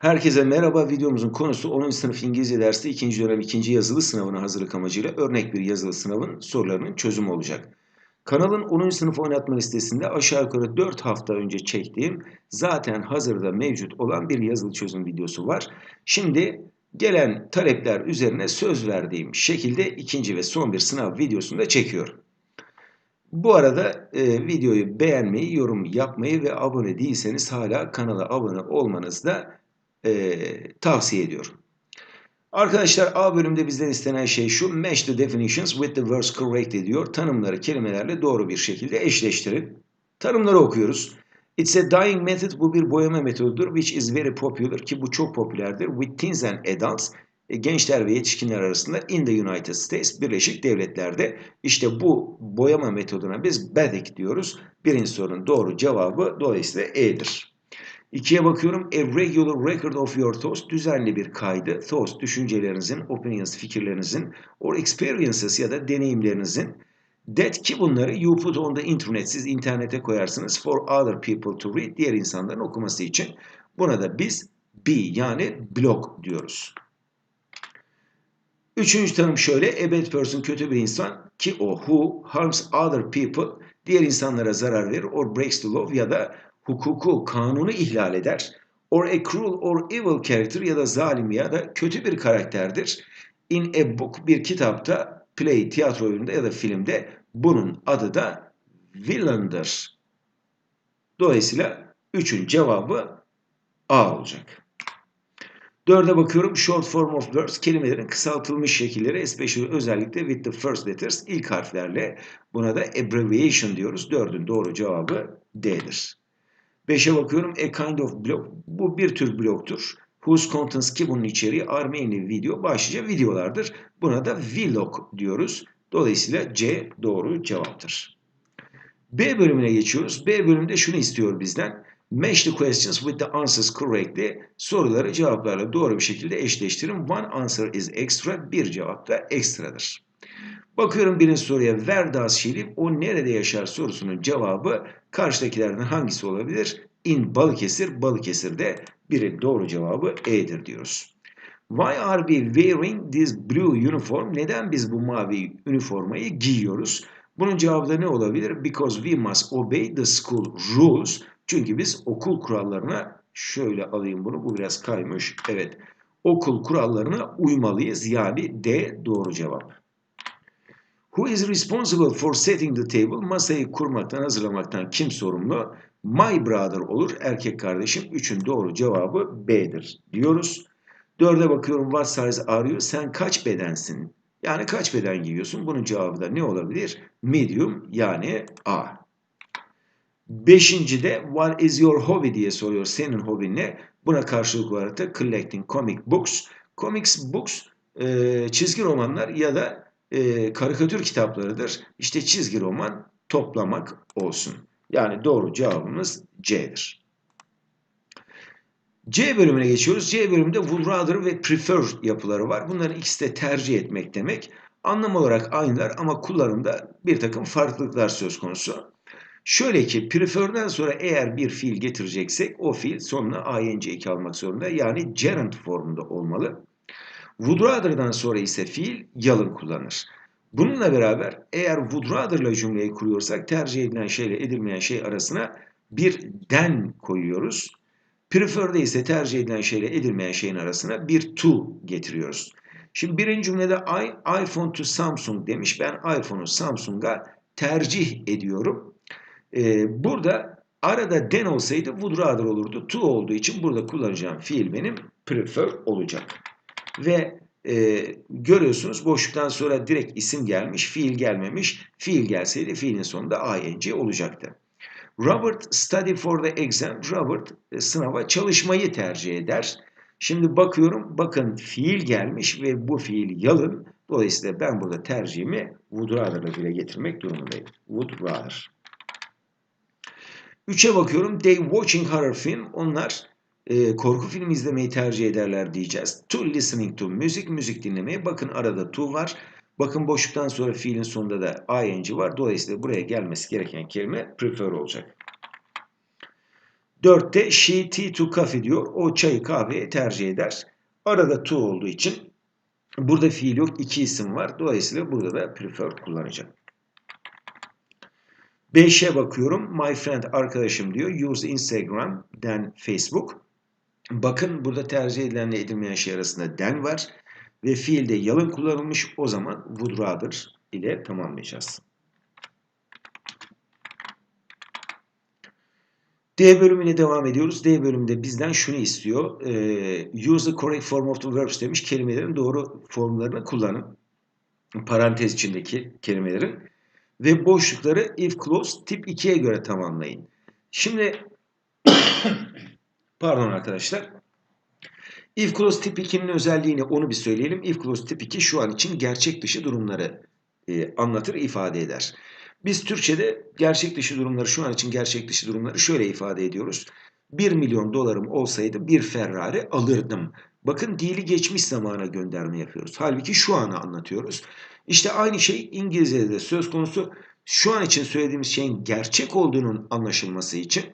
Herkese merhaba. Videomuzun konusu 10. sınıf İngilizce dersi 2. dönem 2. yazılı sınavına hazırlık amacıyla örnek bir yazılı sınavın sorularının çözümü olacak. Kanalın 10. sınıf oynatma listesinde aşağı yukarı 4 hafta önce çektiğim zaten hazırda mevcut olan bir yazılı çözüm videosu var. Şimdi gelen talepler üzerine söz verdiğim şekilde ikinci ve son bir sınav videosunu da çekiyorum. Bu arada e, videoyu beğenmeyi, yorum yapmayı ve abone değilseniz hala kanala abone olmanızı da e, tavsiye ediyorum. Arkadaşlar A bölümde bizden istenen şey şu. Match the definitions with the words correctly diyor. Tanımları kelimelerle doğru bir şekilde eşleştirin. Tanımları okuyoruz. It's a dyeing method. Bu bir boyama metodudur. Which is very popular. Ki bu çok popülerdir. With teens and adults. E, gençler ve yetişkinler arasında in the United States, Birleşik Devletler'de. işte bu boyama metoduna biz BADIC diyoruz. Birinci sorunun doğru cevabı dolayısıyla E'dir. İkiye bakıyorum. A regular record of your thoughts. Düzenli bir kaydı. Thoughts, düşüncelerinizin, opinions, fikirlerinizin, or experiences ya da deneyimlerinizin. That ki bunları you put on the internet. Siz internete koyarsınız for other people to read. Diğer insanların okuması için. Buna da biz B yani blog diyoruz. Üçüncü tanım şöyle. A bad person kötü bir insan ki o who harms other people diğer insanlara zarar verir or breaks the law ya da hukuku, kanunu ihlal eder. Or a cruel or evil character ya da zalim ya da kötü bir karakterdir. In a book bir kitapta, play, tiyatro oyununda ya da filmde bunun adı da villain'dır. Dolayısıyla üçün cevabı A olacak. Dörde bakıyorum. Short form of words kelimelerin kısaltılmış şekilleri especially özellikle with the first letters ilk harflerle buna da abbreviation diyoruz. Dördün doğru cevabı D'dir. Beşe bakıyorum. A kind of blog. Bu bir tür bloktur. Whose contents ki bunun içeriği are mainly video. Başlıca videolardır. Buna da vlog diyoruz. Dolayısıyla C doğru cevaptır. B bölümüne geçiyoruz. B bölümde şunu istiyor bizden. Match the questions with the answers correctly. Soruları cevaplarla doğru bir şekilde eşleştirin. One answer is extra. Bir cevap da ekstradır. Bakıyorum birinci soruya. She live? O nerede yaşar sorusunun cevabı karşıdakilerden hangisi olabilir? In Balıkesir. Balıkesir'de birin doğru cevabı E'dir diyoruz. Why are we wearing this blue uniform? Neden biz bu mavi üniformayı giyiyoruz? Bunun cevabı da ne olabilir? Because we must obey the school rules. Çünkü biz okul kurallarına şöyle alayım bunu. Bu biraz kaymış. Evet. Okul kurallarına uymalıyız. Yani D doğru cevap. Who is responsible for setting the table? Masayı kurmaktan, hazırlamaktan kim sorumlu? My brother olur. Erkek kardeşim. Üçün doğru cevabı B'dir diyoruz. Dörde bakıyorum. What size are you? Sen kaç bedensin? Yani kaç beden giyiyorsun? Bunun cevabı da ne olabilir? Medium yani A. Beşinci de what is your hobby diye soruyor. Senin hobin ne? Buna karşılık olarak da collecting comic books. Comics books çizgi romanlar ya da e, karikatür kitaplarıdır. İşte çizgi roman toplamak olsun. Yani doğru cevabımız C'dir. C bölümüne geçiyoruz. C bölümünde would rather ve prefer yapıları var. Bunların ikisi de tercih etmek demek. Anlam olarak aynılar ama kullanımda bir takım farklılıklar söz konusu. Şöyle ki prefer'den sonra eğer bir fiil getireceksek o fiil sonuna ing eki almak zorunda. Yani gerund formunda olmalı. Would rather'dan sonra ise fiil yalın kullanır. Bununla beraber eğer would rather'la cümleyi kuruyorsak tercih edilen şeyle edilmeyen şey arasına bir den koyuyoruz. Prefer'de ise tercih edilen şeyle edilmeyen şeyin arasına bir to getiriyoruz. Şimdi birinci cümlede I, iPhone to Samsung demiş. Ben iPhone'u Samsung'a tercih ediyorum. Ee, burada arada den olsaydı would rather olurdu. To olduğu için burada kullanacağım fiil benim prefer olacak. Ve e, görüyorsunuz boşluktan sonra direkt isim gelmiş, fiil gelmemiş. Fiil gelseydi fiilin sonunda ing olacaktı. Robert study for the exam. Robert e, sınava çalışmayı tercih eder. Şimdi bakıyorum bakın fiil gelmiş ve bu fiil yalın. Dolayısıyla ben burada tercihimi would rather'la dile getirmek durumundayım. Would rather. Üçe bakıyorum. They watching horror film. Onlar e, korku filmi izlemeyi tercih ederler diyeceğiz. To listening to music. Müzik dinlemeye. Bakın arada to var. Bakın boşluktan sonra fiilin sonunda da ing var. Dolayısıyla buraya gelmesi gereken kelime prefer olacak. Dörtte she tea to coffee diyor. O çayı kahveye tercih eder. Arada to olduğu için burada fiil yok. iki isim var. Dolayısıyla burada da prefer kullanacağım. 5'e bakıyorum. My friend arkadaşım diyor. Use Instagram, then Facebook. Bakın burada tercih edilenle edilmeyen şey arasında den var. Ve fiilde yalın kullanılmış. O zaman would rather ile tamamlayacağız. D bölümüne devam ediyoruz. D bölümünde bizden şunu istiyor. Ee, use the correct form of the verbs demiş. Kelimelerin doğru formlarını kullanın. Parantez içindeki kelimelerin. Ve boşlukları if clause tip 2'ye göre tamamlayın. Şimdi pardon arkadaşlar. If clause tip 2'nin özelliğini onu bir söyleyelim. If clause tip 2 şu an için gerçek dışı durumları e, anlatır, ifade eder. Biz Türkçe'de gerçek dışı durumları, şu an için gerçek dışı durumları şöyle ifade ediyoruz. 1 milyon dolarım olsaydı bir Ferrari alırdım. Bakın dili geçmiş zamana gönderme yapıyoruz. Halbuki şu anı anlatıyoruz. İşte aynı şey İngilizce'de de söz konusu. Şu an için söylediğimiz şeyin gerçek olduğunun anlaşılması için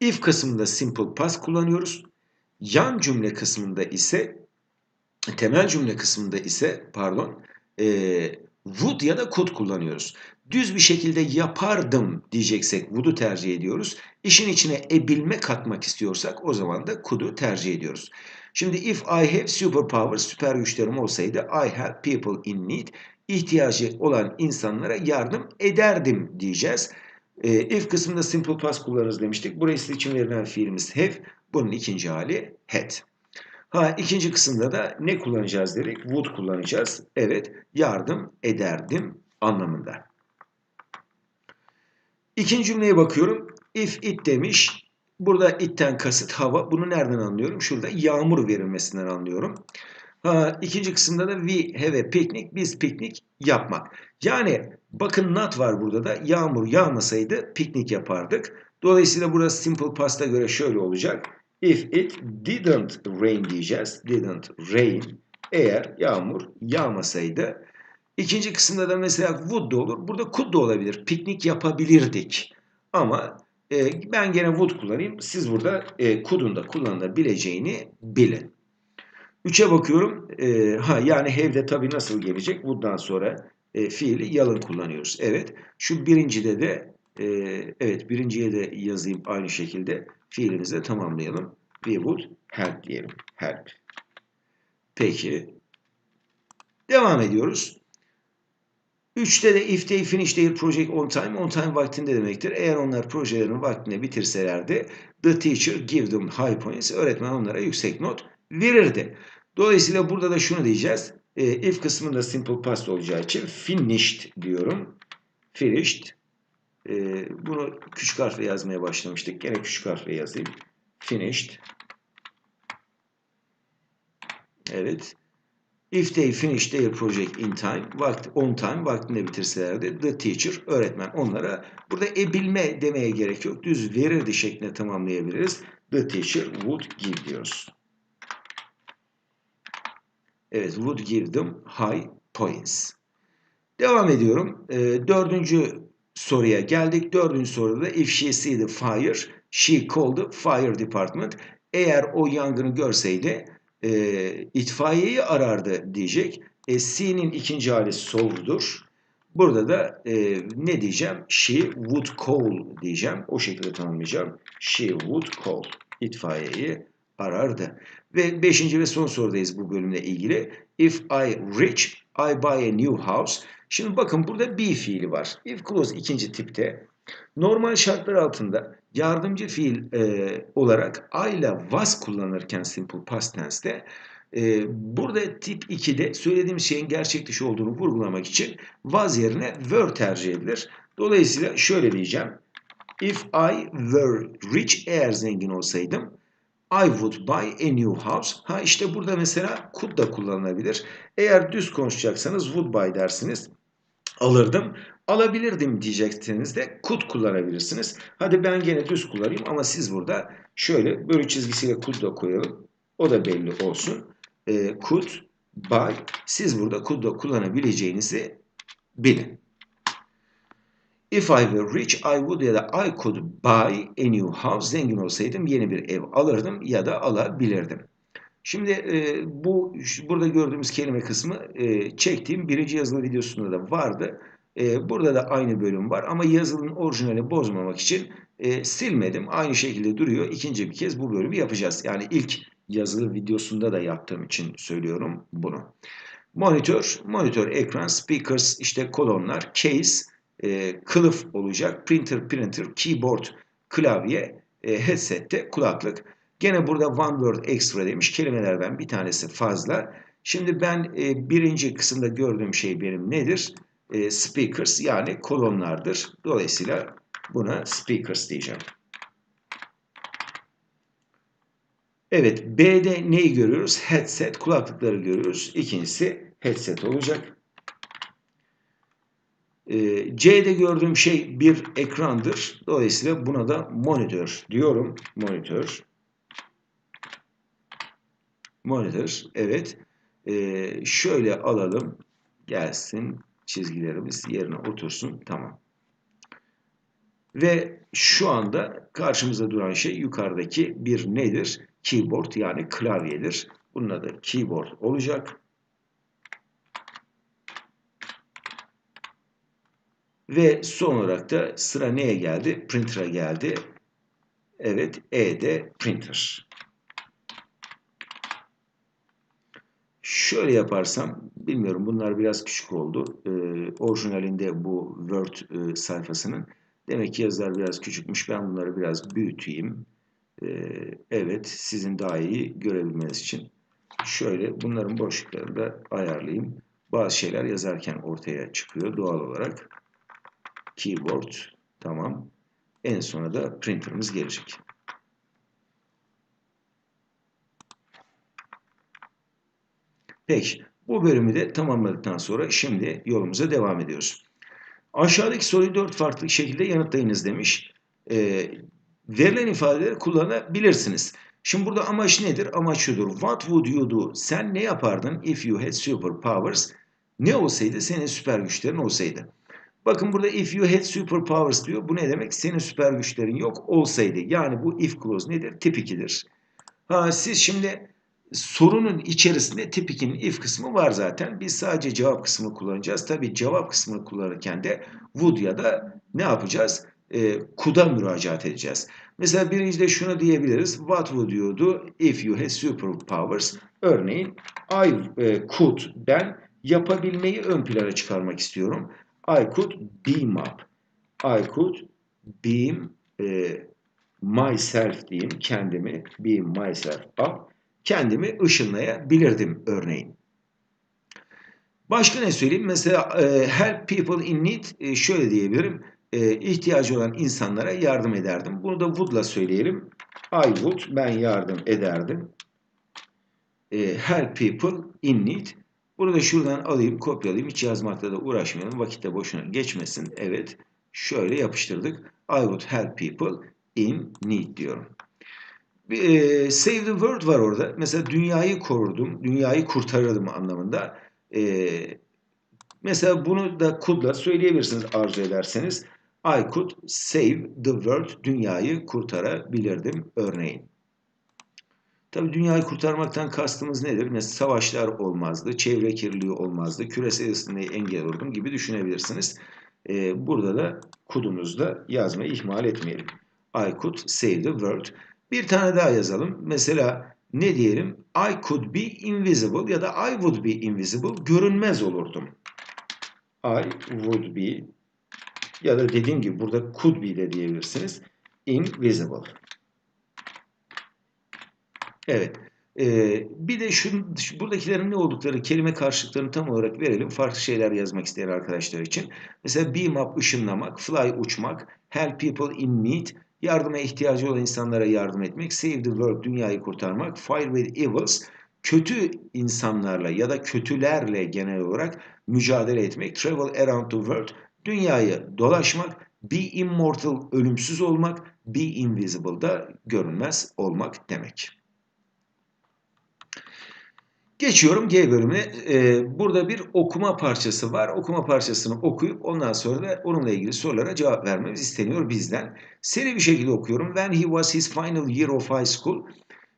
if kısmında simple past kullanıyoruz. Yan cümle kısmında ise temel cümle kısmında ise pardon e, would ya da could kullanıyoruz. Düz bir şekilde yapardım diyeceksek would'u tercih ediyoruz. İşin içine ebilme katmak istiyorsak o zaman da could'u tercih ediyoruz. Şimdi if I have superpowers, süper güçlerim olsaydı I help people in need, ihtiyacı olan insanlara yardım ederdim diyeceğiz. E, if kısmında simple past kullanırız demiştik. Burası için verilen fiilimiz have. Bunun ikinci hali had. Ha ikinci kısımda da ne kullanacağız dedik? Would kullanacağız. Evet, yardım ederdim anlamında. İkinci cümleye bakıyorum. If it demiş. Burada it'ten kasıt hava. Bunu nereden anlıyorum? Şurada yağmur verilmesinden anlıyorum. Ha, ikinci kısımda da we have a picnic. Biz piknik yapmak. Yani bakın not var burada da. Yağmur yağmasaydı piknik yapardık. Dolayısıyla burası simple past'a göre şöyle olacak. If it didn't rain diyeceğiz. Didn't rain. Eğer yağmur yağmasaydı. İkinci kısımda da mesela would da olur. Burada could da olabilir. Piknik yapabilirdik. Ama e, ben gene would kullanayım. Siz burada e, could'un da kullanılabileceğini bilin. Üçe bakıyorum. E, ha yani have'de tabii nasıl gelecek? Would'dan sonra e, fiili yalın kullanıyoruz. Evet. Şu birincide de e, evet birinciye de yazayım aynı şekilde. Fiilimizi de tamamlayalım. We would help diyelim. Help. Peki. Devam ediyoruz. Üçte de if they finish their project on time, on time vaktinde demektir. Eğer onlar projelerini vaktinde bitirselerdi, the teacher give them high points. Öğretmen onlara yüksek not verirdi. Dolayısıyla burada da şunu diyeceğiz. E, if kısmında simple past olacağı için finished diyorum. Finished. E, bunu küçük harfle yazmaya başlamıştık. Gene küçük harfle yazayım. Finished. Evet. If they finish their project in time, vakti, on time, vaktinde bitirselerdi, the teacher, öğretmen onlara, burada ebilme demeye gerek yok, düz verirdi şeklinde tamamlayabiliriz. The teacher would give diyoruz. Evet, would give them high points. Devam ediyorum. E, dördüncü soruya geldik. Dördüncü soruda if she see the fire, she called the fire department. Eğer o yangını görseydi e, itfaiyeyi arardı diyecek. E, C'nin ikinci hali saw'dur. Burada da e, ne diyeceğim? She would call diyeceğim. O şekilde tanımlayacağım. She would call. İtfaiyeyi arardı. Ve beşinci ve son sorudayız bu bölümle ilgili. If I rich, I buy a new house. Şimdi bakın burada be fiili var. If clause ikinci tipte. Normal şartlar altında yardımcı fiil e, olarak I ile was kullanırken simple past tense'te e, burada tip 2'de söylediğim şeyin gerçek dışı olduğunu vurgulamak için was yerine were tercih edilir. Dolayısıyla şöyle diyeceğim. If I were rich eğer zengin olsaydım I would buy a new house. Ha işte burada mesela could da kullanılabilir. Eğer düz konuşacaksanız would buy dersiniz. Alırdım. Alabilirdim diyecekseniz de could kullanabilirsiniz. Hadi ben gene düz kullanayım ama siz burada şöyle bölü çizgisiyle could da koyalım. O da belli olsun. E, could, buy. Siz burada could da kullanabileceğinizi bilin. If I were rich, I would ya da I could buy a new house. Zengin olsaydım yeni bir ev alırdım ya da alabilirdim. Şimdi e, bu burada gördüğümüz kelime kısmı e, çektiğim birinci yazılı videosunda da vardı. E, burada da aynı bölüm var ama yazılının orijinali bozmamak için e, silmedim. Aynı şekilde duruyor. İkinci bir kez bu bölümü yapacağız. Yani ilk yazılı videosunda da yaptığım için söylüyorum bunu. Monitör, monitör ekran, speakers, işte kolonlar, case, e, kılıf olacak, printer, printer, keyboard, klavye, e, headset'te kulaklık. Gene burada one word extra demiş. Kelimelerden bir tanesi fazla. Şimdi ben e, birinci kısımda gördüğüm şey benim nedir? E, speakers yani kolonlardır. Dolayısıyla buna speakers diyeceğim. Evet B'de neyi görüyoruz? Headset kulaklıkları görüyoruz. İkincisi headset olacak. E, C'de gördüğüm şey bir ekrandır. Dolayısıyla buna da monitör diyorum. Monitör. Monitör. Evet. E, şöyle alalım. Gelsin çizgilerimiz yerine otursun. Tamam. Ve şu anda karşımıza duran şey yukarıdaki bir nedir? Keyboard yani klavyedir. Bunun adı keyboard olacak. Ve son olarak da sıra neye geldi? Printer'a geldi. Evet, E'de printer. Şöyle yaparsam, bilmiyorum bunlar biraz küçük oldu. Ee, orijinalinde bu Word e, sayfasının. Demek ki yazılar biraz küçükmüş. Ben bunları biraz büyüteyim. Ee, evet, sizin daha iyi görebilmeniz için. Şöyle bunların boşluklarını da ayarlayayım. Bazı şeyler yazarken ortaya çıkıyor doğal olarak. Keyboard, tamam. En sona da printer'ımız gelecek. Peki, bu bölümü de tamamladıktan sonra şimdi yolumuza devam ediyoruz. Aşağıdaki soruyu dört farklı şekilde yanıtlayınız demiş. E, verilen ifadeleri kullanabilirsiniz. Şimdi burada amaç nedir? Amaç şudur. What would you do? Sen ne yapardın if you had superpowers? Ne olsaydı senin süper güçlerin olsaydı? Bakın burada if you had superpowers diyor. Bu ne demek? Senin süper güçlerin yok olsaydı. Yani bu if clause nedir? Tip 2'dir. Ha, siz şimdi sorunun içerisinde tip 2'nin if kısmı var zaten. Biz sadece cevap kısmını kullanacağız. Tabi cevap kısmını kullanırken de would ya da ne yapacağız? E, could'a müracaat edeceğiz. Mesela birincide şunu diyebiliriz. What would you do if you had superpowers? Örneğin I e, could, ben yapabilmeyi ön plana çıkarmak istiyorum. I could beam up. I could beam e, myself diyeyim kendimi. Beam myself up kendimi ışınlayabilirdim örneğin. Başka ne söyleyeyim? Mesela e, help people in need e, şöyle diyebilirim. E, ihtiyacı olan insanlara yardım ederdim. Bunu da would'la söyleyelim. I would, ben yardım ederdim. E, help people in need. Bunu da şuradan alayım, kopyalayayım. Hiç yazmakta da uğraşmayalım. Vakitte boşuna geçmesin. Evet, şöyle yapıştırdık. I would help people in need diyorum e, save the world var orada. Mesela dünyayı korurdum, dünyayı kurtarırdım anlamında. E, mesela bunu da could'la söyleyebilirsiniz arzu ederseniz. I could save the world, dünyayı kurtarabilirdim örneğin. Tabi dünyayı kurtarmaktan kastımız nedir? Mesela savaşlar olmazdı, çevre kirliliği olmazdı, küresel ısınmayı engel olurdum gibi düşünebilirsiniz. Ee, burada da could'umuzda yazmayı ihmal etmeyelim. I could save the world. Bir tane daha yazalım. Mesela ne diyelim? I could be invisible ya da I would be invisible. Görünmez olurdum. I would be ya da dediğim gibi burada could be de diyebilirsiniz. Invisible. Evet. Ee, bir de şu, buradakilerin ne oldukları kelime karşılıklarını tam olarak verelim. Farklı şeyler yazmak isteyen arkadaşlar için. Mesela beam up ışınlamak, fly uçmak, help people in need, yardıma ihtiyacı olan insanlara yardım etmek, save the world, dünyayı kurtarmak, fight with evils, kötü insanlarla ya da kötülerle genel olarak mücadele etmek, travel around the world, dünyayı dolaşmak, be immortal, ölümsüz olmak, be invisible da görünmez olmak demek. Geçiyorum G bölümüne. Ee, burada bir okuma parçası var. Okuma parçasını okuyup ondan sonra da onunla ilgili sorulara cevap vermemiz isteniyor bizden. Seri bir şekilde okuyorum. When he was his final year of high school,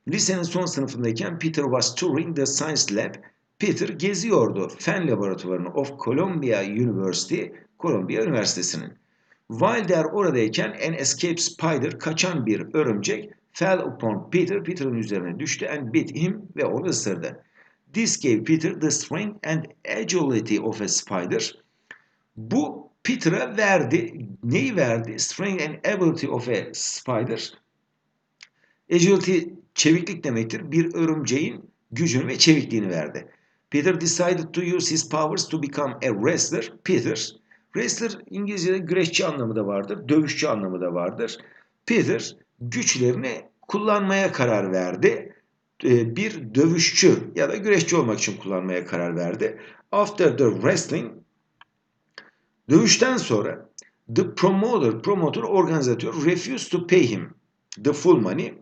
lisenin son sınıfındayken Peter was touring the science lab. Peter geziyordu fen laboratuvarını of Columbia University, Columbia Üniversitesi'nin. While there oradayken an escaped spider, kaçan bir örümcek, fell upon Peter, Peter'ın üzerine düştü and bit him ve onu ısırdı. This gave Peter the strength and agility of a spider. Bu Peter'a verdi. Neyi verdi? Strength and ability of a spider. Agility çeviklik demektir. Bir örümceğin gücünü ve çevikliğini verdi. Peter decided to use his powers to become a wrestler. Peter, wrestler İngilizce'de güreşçi anlamı da vardır, dövüşçü anlamı da vardır. Peter güçlerini kullanmaya karar verdi. Ee, bir dövüşçü ya da güreşçi olmak için kullanmaya karar verdi. After the wrestling dövüşten sonra the promoter, promoter organizatör refused to pay him the full money.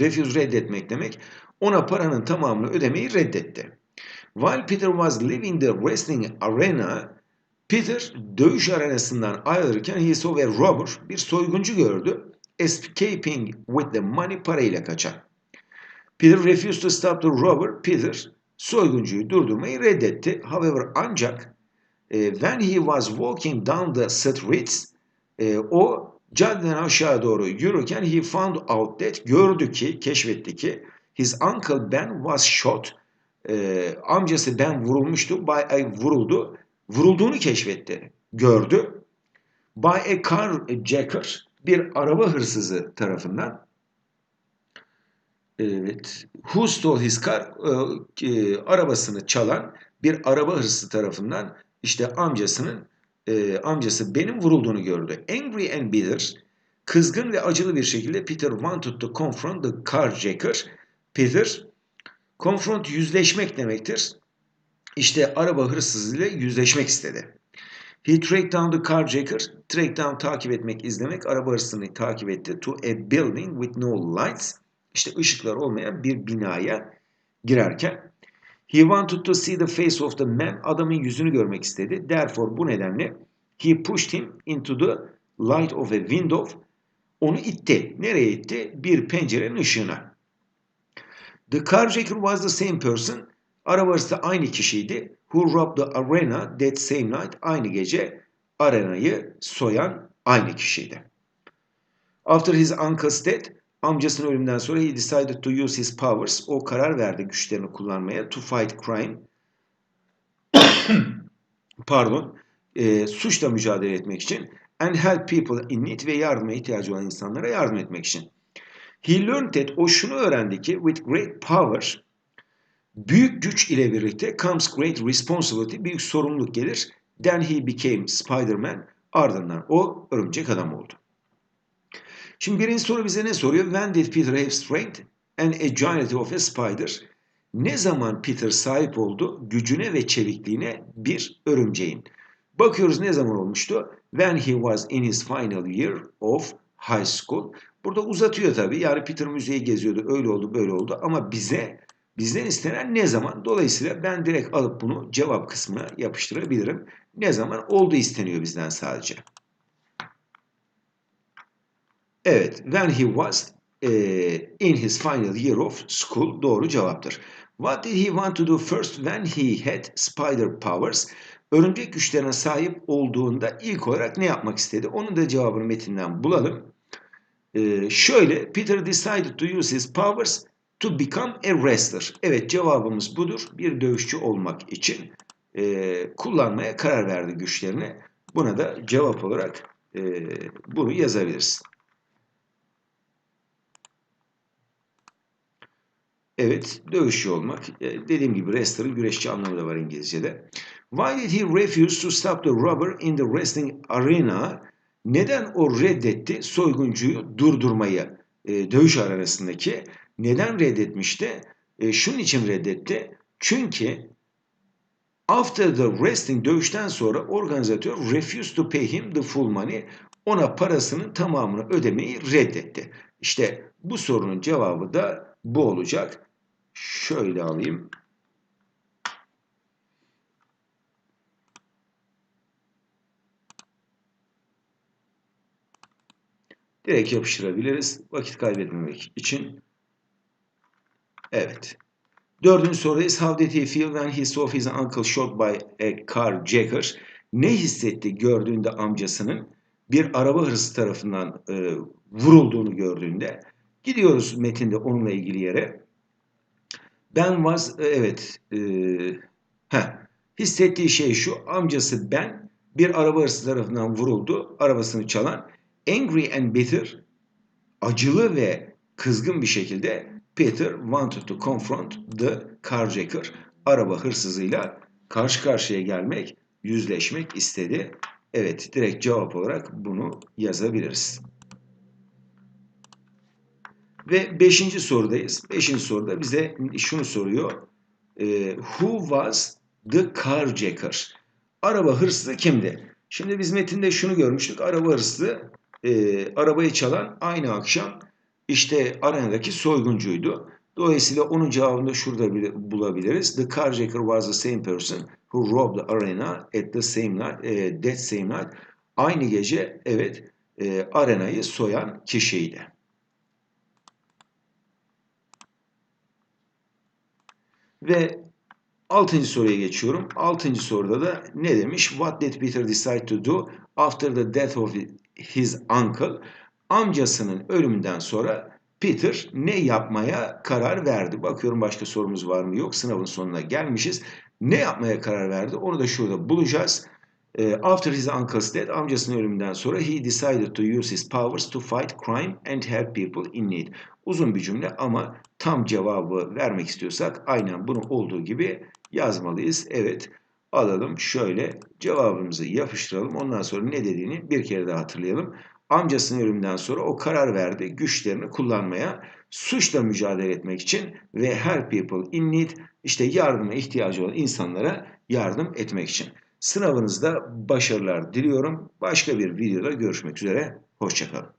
Refuse reddetmek demek. Ona paranın tamamını ödemeyi reddetti. While Peter was leaving the wrestling arena, Peter dövüş arenasından ayrılırken he saw a robber, bir soyguncu gördü. Escaping with the money parayla kaçan. Peter refused to stop the robber. Peter soyguncuyu durdurmayı reddetti. However ancak e, when he was walking down the streets e, o caddeden aşağı doğru yürürken he found out that gördü ki keşfetti ki his uncle Ben was shot. E, amcası Ben vurulmuştu. By a vuruldu. Vurulduğunu keşfetti. Gördü. By a carjacker bir araba hırsızı tarafından Evet. Who stole his car? E, e, arabasını çalan bir araba hırsızı tarafından işte amcasının e, amcası benim vurulduğunu gördü. Angry and bitter, kızgın ve acılı bir şekilde Peter wanted to confront the carjacker. Peter, confront yüzleşmek demektir. İşte araba hırsızıyla yüzleşmek istedi. He tracked down the carjacker. Track down takip etmek, izlemek. Araba hırsızını takip etti. To a building with no lights işte ışıklar olmayan bir binaya girerken he wanted to see the face of the man adamın yüzünü görmek istedi. Therefore bu nedenle he pushed him into the light of a window onu itti. Nereye itti? Bir pencerenin ışığına. The carjacker was the same person. Arabası aynı kişiydi. Who robbed the arena that same night. Aynı gece arenayı soyan aynı kişiydi. After his uncle's death, Amcasının ölümünden sonra he decided to use his powers. O karar verdi güçlerini kullanmaya. To fight crime. Pardon. E, suçla mücadele etmek için. And help people in need ve yardıma ihtiyacı olan insanlara yardım etmek için. He learned that o şunu öğrendi ki with great power büyük güç ile birlikte comes great responsibility büyük sorumluluk gelir. Then he became Spider-Man ardından o örümcek adam oldu. Şimdi birinci soru bize ne soruyor? When did Peter have strength and agility of a spider? Ne zaman Peter sahip oldu gücüne ve çevikliğine bir örümceğin? Bakıyoruz ne zaman olmuştu? When he was in his final year of high school. Burada uzatıyor tabii. Yani Peter müzeyi geziyordu. Öyle oldu, böyle oldu. Ama bize bizden istenen ne zaman? Dolayısıyla ben direkt alıp bunu cevap kısmına yapıştırabilirim. Ne zaman? Oldu isteniyor bizden sadece. Evet, when he was e, in his final year of school doğru cevaptır. What did he want to do first when he had spider powers? Örümcek güçlerine sahip olduğunda ilk olarak ne yapmak istedi? Onun da cevabını metinden bulalım. Ee, şöyle, Peter decided to use his powers to become a wrestler. Evet cevabımız budur. Bir dövüşçü olmak için e, kullanmaya karar verdi güçlerini. Buna da cevap olarak e, bunu yazabiliriz. Evet, dövüşçü olmak. E, dediğim gibi wrestler, güreşçi anlamı da var İngilizce'de. Why did he refuse to stop the robber in the wrestling arena? Neden o reddetti soyguncuyu durdurmayı e, dövüş arenasındaki? Neden reddetmişti? E, şunun için reddetti. Çünkü after the wrestling dövüşten sonra organizatör refused to pay him the full money. Ona parasının tamamını ödemeyi reddetti. İşte bu sorunun cevabı da bu olacak şöyle alayım. Direkt yapıştırabiliriz. Vakit kaybetmemek için. Evet. Dördüncü sorudayız. How did he feel when he saw his uncle shot by a carjacker? Ne hissetti gördüğünde amcasının bir araba hırsı tarafından e, vurulduğunu gördüğünde? Gidiyoruz metinde onunla ilgili yere. Ben was, e, evet, e, heh, hissettiği şey şu, amcası ben bir araba hırsızı tarafından vuruldu, arabasını çalan, angry and bitter, acılı ve kızgın bir şekilde Peter wanted to confront the carjacker, araba hırsızıyla karşı karşıya gelmek, yüzleşmek istedi. Evet, direkt cevap olarak bunu yazabiliriz. Ve beşinci sorudayız. Beşinci soruda bize şunu soruyor. E, who was the carjacker? Araba hırsızı kimdi? Şimdi biz metinde şunu görmüştük. Araba hırsızı e, arabayı çalan aynı akşam işte arenadaki soyguncuydu. Dolayısıyla onun cevabını da şurada bulabiliriz. The carjacker was the same person who robbed the arena at the same night, e, that same night. Aynı gece evet e, arenayı soyan kişiydi. Ve altıncı soruya geçiyorum. Altıncı soruda da ne demiş? What did Peter decide to do after the death of his uncle? Amcasının ölümünden sonra Peter ne yapmaya karar verdi? Bakıyorum başka sorumuz var mı? Yok. Sınavın sonuna gelmişiz. Ne yapmaya karar verdi? Onu da şurada bulacağız. Ee, after his uncle's death, amcasının ölümünden sonra he decided to use his powers to fight crime and help people in need. Uzun bir cümle ama tam cevabı vermek istiyorsak aynen bunu olduğu gibi yazmalıyız. Evet alalım şöyle cevabımızı yapıştıralım. Ondan sonra ne dediğini bir kere daha hatırlayalım. Amcasının ölümünden sonra o karar verdi güçlerini kullanmaya, suçla mücadele etmek için ve help people in need işte yardıma ihtiyacı olan insanlara yardım etmek için. Sınavınızda başarılar diliyorum. Başka bir videoda görüşmek üzere. Hoşçakalın.